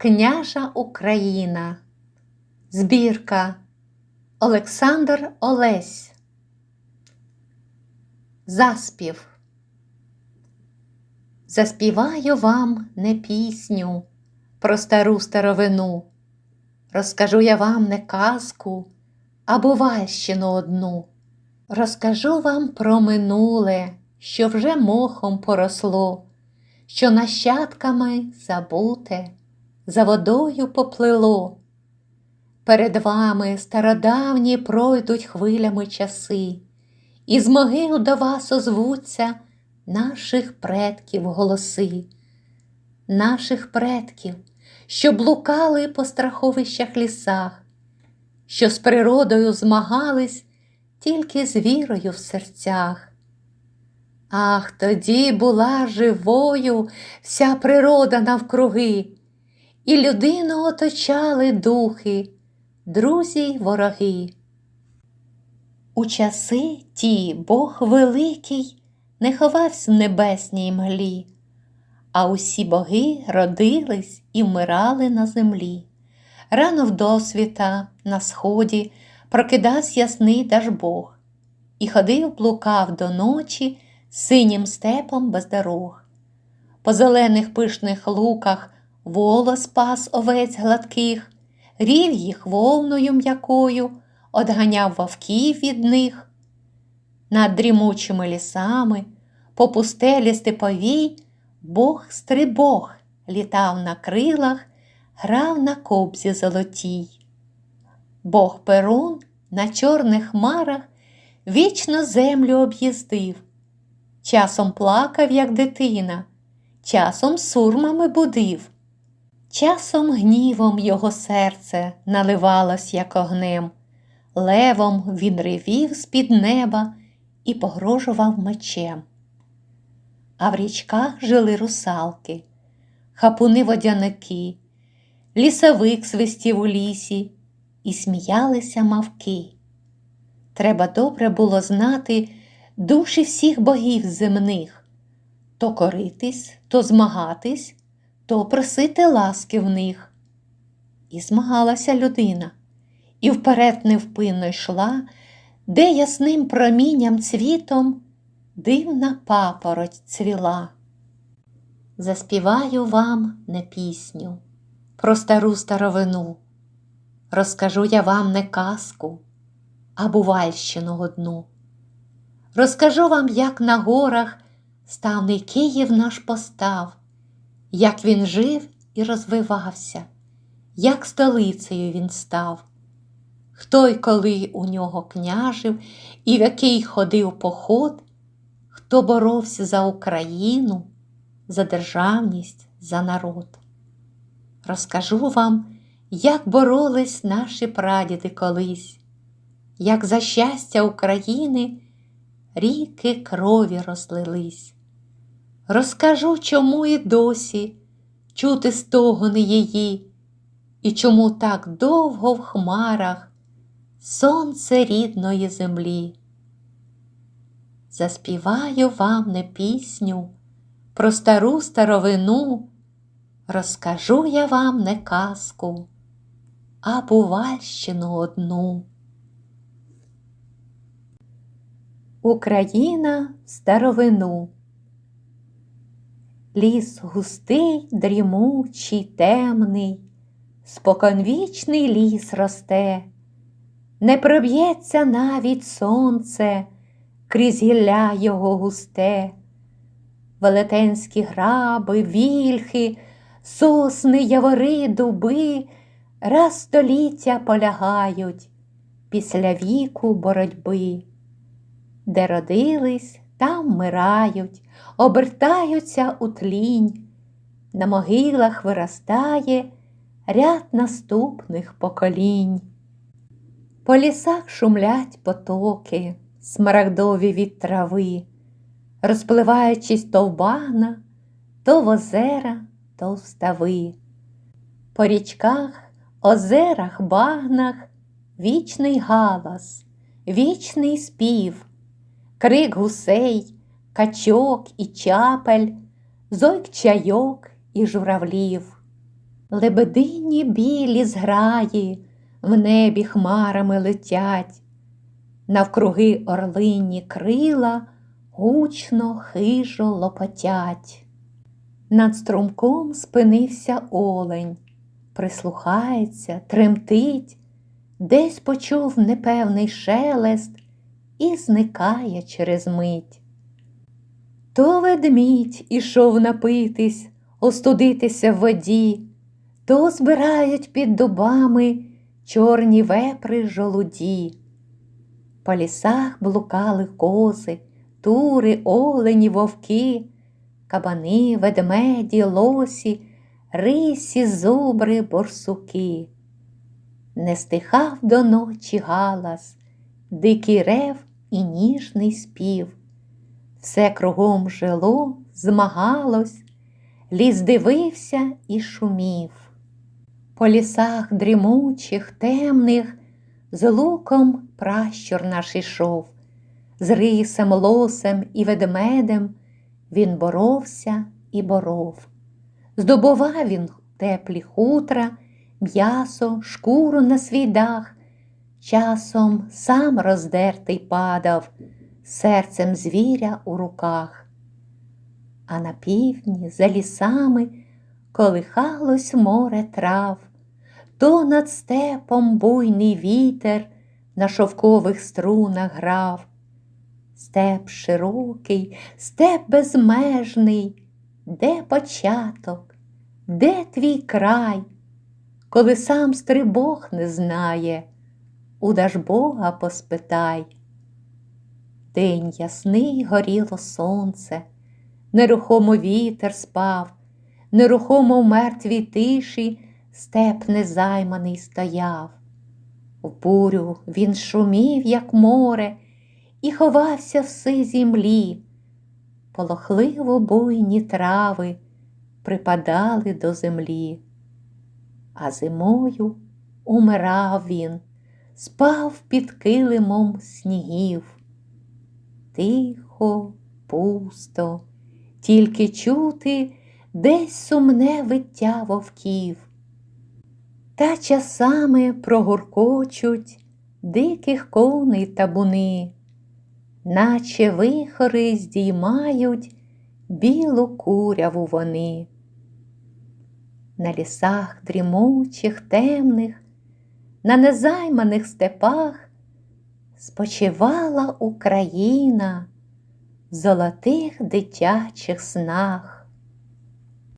Княжа Україна. Збірка Олександр Олесь. Заспів. Заспіваю вам не пісню про стару старовину. Розкажу я вам не казку, а бувальщину одну. Розкажу вам про минуле, що вже мохом поросло, що нащадками забуте, за водою поплило. Перед вами стародавні пройдуть хвилями часи, і з могил до вас озвуться наших предків голоси, наших предків, що блукали по страховищах лісах, що з природою змагались тільки з вірою в серцях. Ах, тоді була живою вся природа навкруги, і людину оточали духи, друзі й вороги. У часи ті Бог великий не ховався в небесній мглі, а усі боги родились і вмирали на землі. Рано в досвіта на сході прокидався ясний Дажбог, і ходив блукав до ночі синім степом без дорог. По зелених пишних луках волос пас овець гладких, рів їх волною м'якою, одганяв вовків від них. Над дрімучими лісами, по пустелі степовій, Бог стрибог літав на крилах, грав на кобзі золотій. Бог Перун на чорних хмарах вічно землю об'їздив, часом плакав, як дитина, часом сурмами будив, часом гнівом його серце наливалось, як огнем, левом він ревів з-під неба і погрожував мечем. А в річках жили русалки, хапуни водяники, лісовик свистів у лісі і сміялися мавки. Треба добре було знати душі всіх богів земних, то коритись, то змагатись, то просити ласки в них. І змагалася людина, і вперед невпинно йшла, де ясним промінням цвітом дивна папороть цвіла. Заспіваю вам не пісню про стару старовину. Розкажу я вам не казку, а бувальщину одну. Розкажу вам, як на горах ставний Київ наш постав, як він жив і розвивався, як столицею він став, хто й коли у нього княжив і в який ходив поход, хто боровся за Україну, за державність, за народ. Розкажу вам, як боролись наші прадіди колись, як за щастя України ріки крові розлились. Розкажу, чому і досі чути стогони її, і чому так довго в хмарах сонце рідної землі. Заспіваю вам не пісню про стару старовину, розкажу я вам не казку а бувальщину одну. Україна старовину. Ліс густий, дрімучий, темний, споконвічний ліс росте, не проб'ється навіть сонце крізь гілля його густе, велетенські граби, вільхи, сосни, явори, дуби раз століття полягають після віку боротьби, де родились, там вмирають, обертаються у тлінь, на могилах виростає ряд наступних поколінь. По лісах шумлять потоки, смарагдові від трави, розпливаючись то в багна, то в озера, то в стави. По річках озерах, багнах вічний галас, вічний спів, крик гусей, качок і чапель, зойк чайок і журавлів. Лебедині білі зграї в небі хмарами летять, навкруги орлині крила гучно хижо лопотять. Над струмком спинився олень, прислухається, тремтить, десь почув непевний шелест і зникає через мить. То ведмідь ішов напитись, остудитися в воді, то збирають під дубами чорні вепри жолуді. По лісах блукали кози, тури, олені, вовки, кабани, ведмеді, лосі, рисі, зубри, борсуки. Не стихав до ночі галас, дикий рев і ніжний спів. Все кругом жило, змагалось, ліс дивився і шумів. По лісах дрімучих, темних, з луком пращур наш ішов, з рисем, лосем і ведмедем він боровся і боров. Здобував він теплі хутра, м'ясо, шкуру на свій дах, часом сам роздертий падав, серцем звіря у руках. А на півдні, за лісами, колихалось море трав, то над степом буйний вітер на шовкових струнах грав. Степ широкий, степ безмежний, де початок, де твій край, коли сам стрибог не знає, у Дажбога поспитай. День ясний горіло сонце, нерухомо вітер спав, нерухомо в мертвій тиші степ незайманий стояв. В бурю він шумів, як море, і ховався в сизій млі. Полохливо буйні трави припадали до землі, а зимою умирав він, спав під килимом снігів. Тихо, пусто, тільки чути десь сумне виття вовків. Та часами прогуркочуть диких коней табуни, наче вихори здіймають білу куряву вони. На лісах дрімучих, темних, на незайманих степах спочивала Україна в золотих дитячих снах.